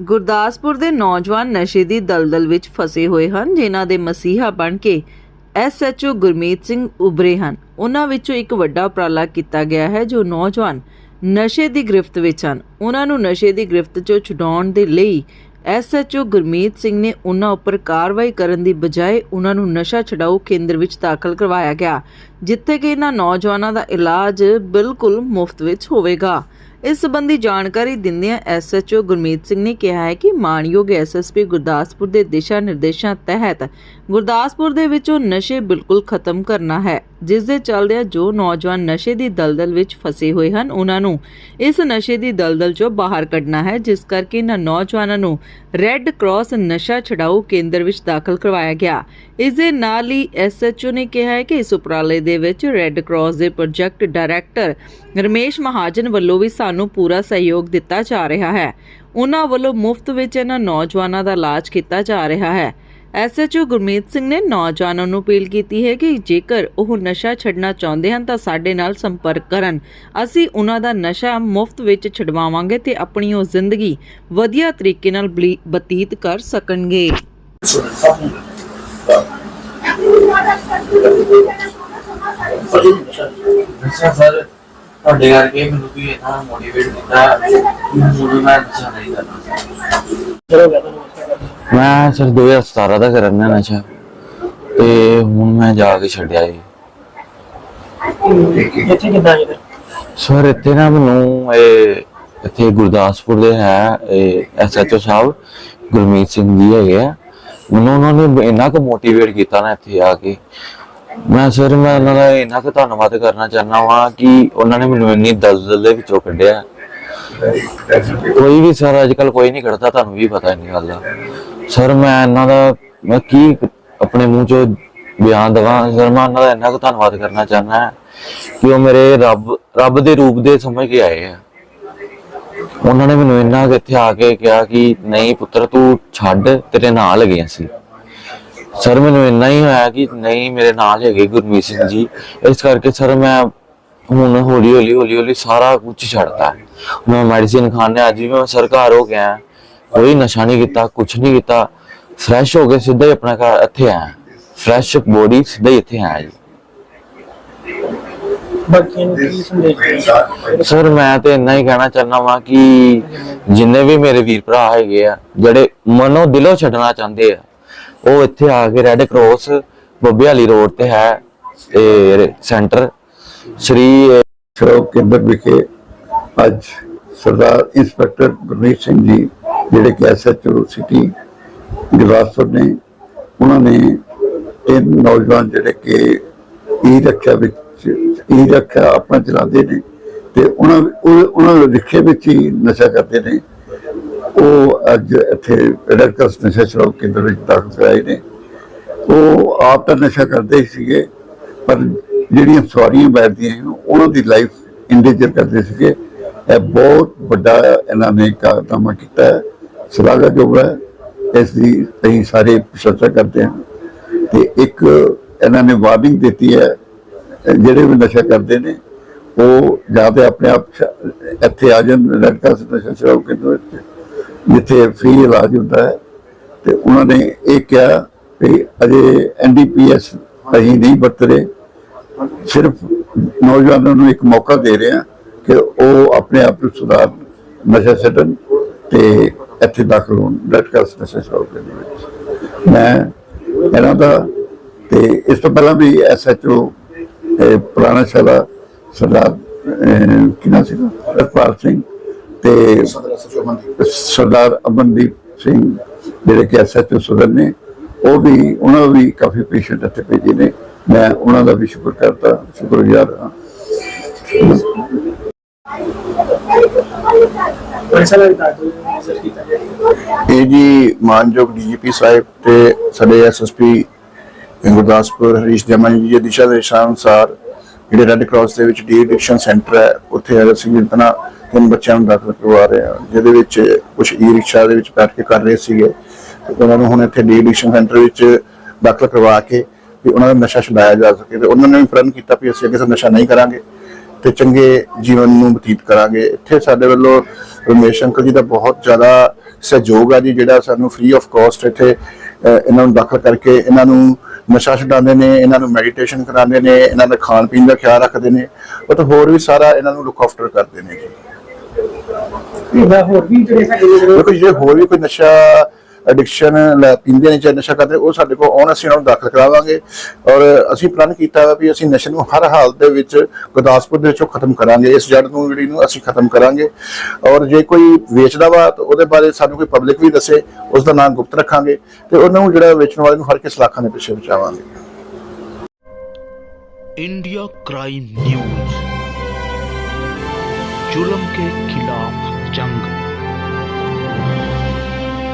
ਗੁਰਦਾਸਪੁਰ ਦੇ ਨੌਜਵਾਨ ਨਸ਼ੇ ਦੀ ਦਲਦਲ ਵਿੱਚ ਫਸੇ ਹੋਏ ਹਨ, ਜਿਨ੍ਹਾਂ ਦੇ ਮਸੀਹਾ ਬਣ ਕੇ ਐਸਐਚਓ ਗੁਰਮੀਤ ਸਿੰਘ ਉਭਰੇ ਹਨ। ਉਹਨਾਂ ਵਿੱਚੋਂ ਇੱਕ ਵੱਡਾ ਉਪਰਾਲਾ ਕੀਤਾ ਗਿਆ ਹੈ, ਜੋ ਨੌਜਵਾਨ ਨਸ਼ੇ ਦੀ ਗ੍ਰਿਫਤ ਵਿੱਚ ਹਨ। ਉਹਨਾਂ ਨੂੰ ਨਸ਼ੇ ਦੀ ਗ੍ਰਿਫਤ ਚੋਂ ਛੁਡਾਉਣ ਦੇ ਲਈ ਐਸਐਚਓ ਗੁਰਮੀਤ ਸਿੰਘ ਨੇ ਉਹਨਾਂ ਉੱਪਰ ਕਾਰਵਾਈ ਕਰਨ ਦੀ ਬਜਾਏ ਉਹਨਾਂ ਨੂੰ ਨਸ਼ਾ ਛਡਾਊ ਕੇਂਦਰ ਵਿੱਚ ਦਾਖਲ ਕਰਵਾਇਆ ਗਿਆ, ਜਿੱਥੇ ਕਿ ਇਹਨਾਂ ਨੌਜਵਾਨਾਂ ਦਾ ਇਲਾਜ ਬਿਲਕੁਲ ਮੁਫਤ ਵਿੱਚ ਹੋਵੇਗਾ। ਇਸ ਸਬੰਧੀ ਜਾਣਕਾਰੀ ਦਿੰਦਿਆਂ ਐਸਐਚਓ ਗੁਰਮੀਤ ਸਿੰਘ ਨੇ ਕਿਹਾ ਹੈ ਕਿ ਮਾਨਯੋਗ ਐਸਐਸਪੀ ਗੁਰਦਾਸਪੁਰ ਦੇ ਦਿਸ਼ਾ ਨਿਰਦੇਸ਼ਾਂ ਤਹਿਤ ਗੁਰਦਾਸਪੁਰ ਦੇ ਵਿੱਚੋਂ ਨਸ਼ੇ ਬਿਲਕੁਲ ਖਤਮ ਕਰਨਾ ਹੈ। ਜਿਸ ਦੇ ਚੱਲਦਿਆਂ ਜੋ ਨੌਜਵਾਨ ਨਸ਼ੇ ਦੀ ਦਲਦਲ ਵਿੱਚ ਫਸੇ ਹੋਏ ਹਨ, ਉਹਨਾਂ ਨੂੰ ਇਸ ਨਸ਼ੇ ਦੀ ਦਲਦਲ ਚੋਂ ਬਾਹਰ ਕੱਢਣਾ ਹੈ, ਜਿਸ ਕਰਕੇ ਇਹਨਾਂ ਨੌਜਵਾਨਾਂ ਨੂੰ ਰੈੱਡ ਕਰਾਸ ਨਸ਼ਾ ਛਡਾਊ ਕੇਂਦਰ ਵਿੱਚ ਦਾਖਲ ਕਰਵਾਇਆ ਗਿਆ। ਇਸ ਦੇ ਨਾਲ ਹੀ ਐਸਐਚਓ ਨੇ ਕਿਹਾ ਹੈ ਕਿ ਇਸ ਉਪਰਾਲੇ ਦੇ ਵਿੱਚ ਰੈੱਡ ਕਰਾਸ ਦੇ ਪ੍ਰੋਜੈਕਟ ਡਾਇਰੈਕਟਰ ਰਮੇਸ਼ ਮਹਾਜਨ ਵੱਲੋਂ ਵੀ ਸਾਨੂੰ ਪੂਰਾ ਸਹਿਯੋਗ ਦਿੱਤਾ ਜਾ ਰਿਹਾ ਹੈ। ਉਹਨਾਂ ਵੱਲੋਂ ਮੁਫਤ ਵਿੱਚ ਇਹਨਾਂ ਨੌਜਵਾਨਾਂ ਦਾ ਇਲਾਜ ਕੀਤਾ ਜਾ ਰਿਹਾ ਹੈ। ਐਸਐਚਓ ਗੁਰਮੀਤ ਸਿੰਘ ਨੇ ਨੌਜਵਾਨਾਂ ਨੂੰ ਅਪੀਲ ਕੀਤੀ ਹੈ ਕਿ ਜੇਕਰ ਉਹ ਨਸ਼ਾ ਛੱਡਣਾ ਚਾਹੁੰਦੇ ਹਨ ਤਾਂ ਸਾਡੇ ਨਾਲ ਸੰਪਰਕ ਕਰਨ। ਅਸੀਂ ਉਹਨਾਂ ਦਾ ਨਸ਼ਾ ਮੁਫਤ ਵਿੱਚ ਛਡਵਾਵਾਂਗੇ ਤੇ ਆਪਣੀ ਉਹ ਜ਼ਿੰਦਗੀ ਵਧੀਆ ਤਰੀਕੇ ਨਾਲ ਬਲੀ- ਬਤੀਤ ਕਰ ਸਕਣਗੇ। ਅੱਛਾ ਸਰ, ਤੁਹਾਡੇ ਕਰਕੇ ਮੈਨੂੰ ਵੀ ਇਹਨਾਂ ਮੋਟੀਵੇਟ ਕੀਤਾ। ਕਿ ਹੁਣ ਮੈਂ ਨਸ਼ਾ ਨਹੀਂ ਕਰਨਾ। ਮੈਂ ਸਰ 2017 ਦਾ ਕਰਨਾ ਨਸ਼ਾ ਤੇ ਹੁਣ ਮੈਂ ਜਾ ਕੇ ਛੱਡਿਆ ਜੀ। ਇੱਥੇ ਕਿੱਦਾਂ ਫਿਰ? ਸਰ ਇੱਥੇ ਨਾ ਮੈਨੂੰ ਇਹ ਇੱਥੇ ਗੁਰਦਾਸਪੁਰ ਦੇ ਹੈ ਇਹ ਐਸਐਚਓ ਸਾਹਿਬ ਗੁਰਮੀਤ ਸਿੰਘ ਜੀ ਹੈਗੇ ਆ। ਮੈਨੂੰ ਉਹਨਾਂ ਨੇ ਇੰਨਾ ਕੁ ਮੋਟੀਵੇਟ ਕੀਤਾ ਨਾ ਇੱਥੇ ਆ ਕੇ। ਮੈਂ ਸਰ ਮੈਂ ਉਹਨਾਂ ਦਾ ਇੰਨਾ ਕੁ ਧੰਨਵਾਦ ਕਰਨਾ ਚਾਹੁੰਦਾ ਹਾਂ ਕਿ ਉਹਨਾਂ ਨੇ ਮੈਨੂੰ ਇੰਨੀ ਦਲਦਲ ਦੇ ਵਿੱਚੋਂ ਕੱਢਿਆ। ਕੋਈ ਵੀ ਸਰ ਅੱਜ ਕੱਲ ਕੋਈ ਨਹੀਂ ਕੱਢਦਾ ਤੁਹਾਨੂੰ ਵੀ ਪਤਾ ਨਹੀਂ ਗੱਲ ਦਾ। ਸਰ, ਮੈਂ ਇਹਨਾਂ ਦਾ, ਮੈਂ ਕੀ ਆਪਣੇ ਮੂੰਹ ਚੋਂ ਬਿਆਨ ਦਵਾਂ? ਸਰ, ਮੈਂ ਉਹਨਾਂ ਦਾ ਇੰਨਾ ਕੁ ਧੰਨਵਾਦ ਕਰਨਾ ਚਾਹੁੰਦਾ ਕਿ ਉਹ ਮੇਰੇ ਰੱਬ ਰੱਬ ਦੇ ਰੂਪ ਦੇ ਸਮਝ ਕੇ ਆਏ ਆ। ਉਹਨਾਂ ਨੇ ਮੈਨੂੰ ਇੰਨਾ ਕੁ ਇੱਥੇ ਆ ਕੇ ਕਿਹਾ ਕਿ ਨਹੀਂ ਪੁੱਤਰ, ਤੂੰ ਛੱਡ, ਤੇਰੇ ਨਾਲ ਹੈਗੇ ਸੀ ਸਰ, ਮੈਨੂੰ ਇੰਨਾ ਹੀ ਹੋਇਆ ਕਿ ਨਹੀਂ, ਮੇਰੇ ਨਾਲ ਹੈਗੇ ਗੁਰਮੀਤ ਸਿੰਘ ਜੀ। ਇਸ ਕਰਕੇ ਸਰ, ਮੈਂ ਹੁਣ ਹੌਲੀ ਹੌਲੀ ਹੌਲੀ ਹੌਲੀ ਸਾਰਾ ਕੁਝ ਛੱਡਤਾ। ਮੈਂ ਮੈਡੀਸਿਨ ਖਾਣੇ ਅੱਜ ਵੀ ਮੈਂ ਸਰਕਾਰ ਹੋ ਗਿਆ ਕੋਈ ਨਸ਼ਾ ਨਹੀਂ ਕੀਤਾ ਕੁਝ ਨਹੀਂ ਕੀਤਾ। ਫਰੈਸ਼ ਹੋ ਕੇ ਸਿੱਧਾ ਹੀ ਆਪਣਾ ਘਰ ਇੱਥੇ ਆਇਆ। ਫਰੈਸ਼ ਬੋਡੀ ਸਿੱਧਾ ਹੀ ਇੱਥੇ ਆਇਆ ਜੀ। ਬਾਕੀਆਂ ਨੂੰ ਕੀ ਸੰਦੇਸ਼ ਦੇਣਾ ਸਰ ਮੈਂ ਤੇ ਇੰਨਾ ਹੀ ਕਹਿਣਾ ਚਾਹੁੰਦਾ ਵਾਂ ਕਿ ਜਿੰਨੇ ਵੀ ਮੇਰੇ ਵੀਰ ਭਰਾ ਹੈਗੇ ਆ ਜਿਹੜੇ ਮਨੋਂ ਦਿਲੋਂ ਛੱਡਣਾ ਚਾਹੁੰਦੇ ਆ ਉਹ ਇੱਥੇ ਆ ਕੇ ਰੈੱਡ ਕਰਾਸ ਬੱਬੇ ਵਾਲੀ ਰੋਡ ਤੇ ਹੈ ਇਹ ਸੈਂਟਰ ਸ਼੍ਰੀ ਸ਼ਰੋਕ ਕੇਂਦਰ ਵਿਖੇ ਅੱਜ ਸਰਦਾਰ ਇੰਸਪੈਕਟਰ ਗੁਰਮੀਤ ਸਿੰਘ ਜੀ ਜਿਹੜੇ ਕਿ ਐਸਐਚਓ ਸਿਟੀ ਗੁਰਦਾਸਪੁਰ ਨੇ, ਉਹਨਾਂ ਨੇ ਤਿੰਨ ਨੌਜਵਾਨ ਜਿਹੜੇ ਕਿ ਈ ਰੱਖਿਆ ਵਿੱਚ, ਈ ਰੱਖਿਆ ਆਪਣਾ ਚਲਾਉਂਦੇ ਨੇ ਤੇ ਉਹਨਾਂ ਉਹਨਾਂ ਦੇ ਰਿਕਸ਼ੇ ਵਿੱਚ ਹੀ ਨਸ਼ਾ ਕਰਦੇ ਨੇ। ਉਹ ਅੱਜ ਇੱਥੇ ਰੈਡਕਸ ਨਸ਼ਾ ਛੁਡਾਊ ਕੇਂਦਰ ਵਿੱਚ ਦਾਖਲ ਕਰਾਏ ਨੇ। ਉਹ ਆਪ ਤਾਂ ਨਸ਼ਾ ਕਰਦੇ ਹੀ ਸੀਗੇ, ਪਰ ਜਿਹੜੀਆਂ ਸਵਾਰੀਆਂ ਬੈਠਦੀਆਂ ਉਹਨਾਂ ਦੀ ਲਾਈਫ ਇੰਡੇਜਰ ਕਰਦੇ ਸੀਗੇ। ਇਹ ਬਹੁਤ ਵੱਡਾ ਇਹਨਾਂ ਨੇ ਕਾਰਨਾਮਾ ਕੀਤਾ। ਹੈ ਸ਼ਲਾਘਾਯੋਗ ਹੈ, ਇਸ ਦੀ ਅਸੀਂ ਸਾਰੇ ਪ੍ਰਸ਼ੰਸਾ ਕਰਦੇ ਹਾਂ। ਤੇ ਇੱਕ ਇਹਨਾਂ ਨੇ ਵਾਰਨਿੰਗ ਦਿੱਤੀ ਹੈ, ਜਿਹੜੇ ਵੀ ਨਸ਼ਾ ਕਰਦੇ ਨੇ, ਉਹ ਜਾਂ ਤੇ ਆਪਣੇ ਆਪ ਇੱਥੇ ਆ ਜਾਣ ਰੈਡ ਕਰਾਸ ਨਸ਼ਾ ਸ਼ਰਾਬ ਕੇਂਦਰ ਜਿੱਥੇ ਫ੍ਰੀ ਇਲਾਜ ਹੁੰਦਾ ਹੈ। ਤੇ ਉਹਨਾਂ ਨੇ ਇਹ ਕਿਹਾ ਕਿ ਅਜੇ ਐਨਡੀਪੀਐਸ ਅਸੀਂ ਨਹੀਂ ਵਰਤ ਰਹੇ ਸਿਰਫ ਨੌਜਵਾਨਾਂ ਨੂੰ ਇੱਕ ਮੌਕਾ ਦੇ ਰਹੇ ਹਾਂ ਕਿ ਉਹ ਆਪਣੇ ਆਪ ਨੂੰ ਸੁਧਾਰ ਨਸ਼ਾ ਛੱਡਣ ਤੇ ਇੱਥੇ ਦਾਖਲ ਹੋਣ ਕਰਾਸ ਨਸ਼ਾ ਛੁਡਾਊ ਕੇਂਦਰ ਵਿੱਚ। ਮੈਂ ਇਹਨਾਂ ਦਾ ਤੇ ਇਸ ਤੋਂ ਪਹਿਲਾਂ ਵੀ ਐਸਐਚਓ ਪੁਰਾਣਾ ਸ਼ਾਲਾ ਸਰਦਾਰ ਅਹ, ਕਿਹਨਾਂ ਸੀਗਾ? ਰਸਪਾਲ ਸਿੰਘ ਤੇ ਸਰਦਾਰ ਅਮਨਦੀਪ। ਸਿੰਘ ਜਿਹੜੇ ਕਿ ਐਸਐਚਓ ਸਦਰ ਨੇ ਉਹ ਵੀ ਉਹਨਾਂ ਵੀ ਕਾਫੀ ਪੇਸ਼ੈਂਟ ਇੱਥੇ ਭੇਜੇ ਨੇ। ਮੈਂ ਉਹਨਾਂ ਦਾ ਵੀ ਸ਼ੁਕਰ ਕਰਦਾ ਸ਼ੁਕਰਗੁਜ਼ਾਰ ਹਾਂ। ਪੈਸਾ ਲੱਗਦਾ ਕੋਈ ਨਜ਼ਰ ਇਹ ਜੀ ਮਾਨਯੋਗ ਡੀਜੀਪੀ ਸਾਹਿਬ ਤੇ ਸਾਡੇ ਐਸਐਸਪੀ ਗੁਰਦਾਸਪੁਰ ਹਰੀਸ਼ ਜਮਨ ਜੀ ਦੇ ਦਿਸ਼ਾ ਨਿਰਦੇਸ਼ਾਂ ਅਨੁਸਾਰ ਜਿਹੜੇ ਰੈੱਡ ਕਰਾਸ ਦੇ ਵਿੱਚ ਡੀ ਐਡਿਕਸ਼ਨ ਸੈਂਟਰ ਹੈ, ਉੱਥੇ ਅਸੀਂ ਜਿਤਨਾ ਤਿੰਨ ਬੱਚਿਆਂ ਨੂੰ ਦਾਖਲ ਕਰਵਾ ਰਹੇ ਹਾਂ, ਜਿਹਦੇ ਵਿੱਚ ਕੁਝ ਈ ਰਿਕਸ਼ਾ ਦੇ ਵਿੱਚ ਬੈਠ ਕੇ ਕਰ ਰਹੇ ਸੀਗੇ, ਤੇ ਉਹਨਾਂ ਨੂੰ ਹੁਣ ਇੱਥੇ ਡੀ ਐਡਿਕਸ਼ਨ ਸੈਂਟਰ ਵਿੱਚ ਦਾਖਲ ਕਰਵਾ ਕੇ ਵੀ ਉਹਨਾਂ ਦਾ ਨਸ਼ਾ ਛੁਡਾਇਆ ਜਾ ਸਕੇ ਤੇ ਉਹਨਾਂ ਨੇ ਵੀ ਪ੍ਰਣ ਕੀਤਾ ਵੀ ਅਸੀਂ ਅੱਗੇ ਤੋਂ ਨਸ਼ਾ ਨਹੀਂ ਕਰਾਂਗੇ। ਤੇ ਚੰਗੇ ਜੀਵਨ ਨੂੰ ਬਤੀਤ ਕਰਾਂਗੇ। ਇੱਥੇ ਸਾਡੇ ਵੱਲੋਂ ਰਮੇਸ਼ ਅੰਕਲ ਜੀ ਦਾ ਬਹੁਤ ਜ਼ਿਆਦਾ ਸਹਿਯੋਗ ਆ ਜੀ ਜਿਹੜਾ ਸਾਨੂੰ ਫ੍ਰੀ ਆਫ ਕਾਸਟ ਇੱਥੇ ਇਹਨਾਂ ਨੂੰ ਦਾਖਲ ਕਰਕੇ ਇਹਨਾਂ ਨੂੰ ਨਸ਼ਾ ਛਡਾਉਂਦੇ ਨੇ ਇਹਨਾਂ ਨੂੰ ਮੈਡੀਟੇਸ਼ਨ ਕਰਾਉਂਦੇ ਨੇ ਇਹਨਾਂ ਦਾ ਖਾਣ ਪੀਣ ਦਾ ਖਿਆਲ ਰੱਖਦੇ ਨੇ। ਅਤੇ ਹੋਰ ਵੀ ਸਾਰਾ ਇਹਨਾਂ ਨੂੰ ਲੁੱਕ ਆਫਟਰ ਕਰਦੇ ਨੇ ਜੀ। ਇਹਦਾ ਹੋਰ ਵੀ ਜਿਹੜੇ ਸਾਡੇ ਜਿਹੜੇ ਹੋਰ ਵੀ ਕੋਈ ਨਸ਼ਾ ਐਡਿਕਸ਼ਨ ਲੈ ਪੀਂਦੇ ਨੇ ਜਾਂ ਨਸ਼ਾ ਕਰਦੇ ਉਹ ਸਾਡੇ ਕੋਲ ਆਉਣ ਅਸੀਂ ਉਹਨਾਂ ਨੂੰ ਦਾਖਲ ਕਰਾਵਾਂਗੇ ਔਰ ਅਸੀਂ ਪ੍ਰਣ ਕੀਤਾ ਵਾ ਵੀ ਅਸੀਂ ਨਸ਼ੇ ਨੂੰ ਹਰ ਹਾਲਤ ਦੇ ਵਿੱਚ ਗੁਰਦਾਸਪੁਰ ਦੇ ਵਿੱਚੋਂ ਖਤਮ ਕਰਾਂਗੇ ਇਸ ਜੜ ਨੂੰ ਜਿਹੜੀ ਨੂੰ ਅਸੀਂ ਖਤਮ ਕਰਾਂਗੇ ਔਰ ਜੇ ਕੋਈ ਵੇਚਦਾ ਵਾ ਤਾਂ ਉਹਦੇ ਬਾਰੇ ਸਾਨੂੰ ਕੋਈ ਪਬਲਿਕ ਵੀ ਦੱਸੇ ਉਸ ਦਾ ਨਾਮ ਗੁਪਤ ਰੱਖਾਂਗੇ ਤੇ ਉਹਨਾਂ ਨੂੰ ਜਿਹੜਾ ਵੇਚਣ ਵਾਲੇ ਨੂੰ ਫੜ ਕੇ ਸਲਾਖਾਂ ਦੇ ਪਿੱਛੇ ਬਚਾਵਾਂਗੇ इंडिया क्राइम न्यूज जुल्म के खिलाफ जंग